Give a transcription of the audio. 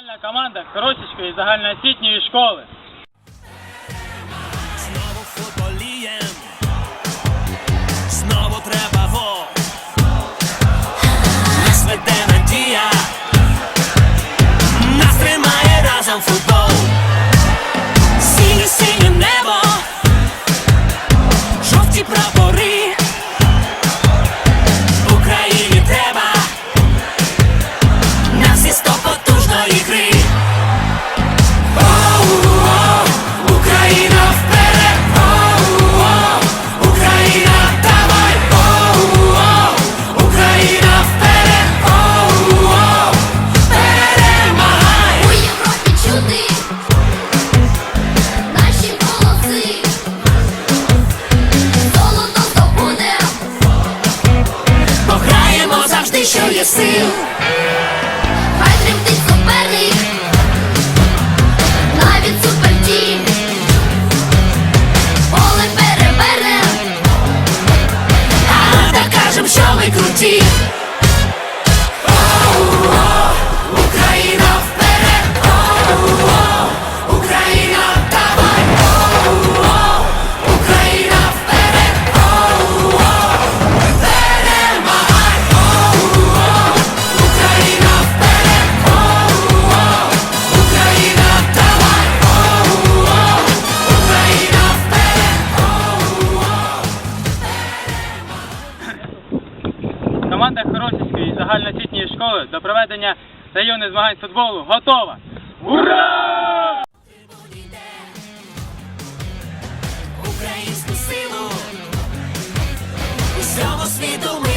Футбольна команда Коросівської загальноосвітньої школи. Що є сил. хай тремтить суперник, навіть супертім. Поле перевернем, А докажем, що ми круті. Команда Хоросівської загальноосвітньої школи до проведення районних змагань футболу готова. Ура! українську силу. Усьому світу ми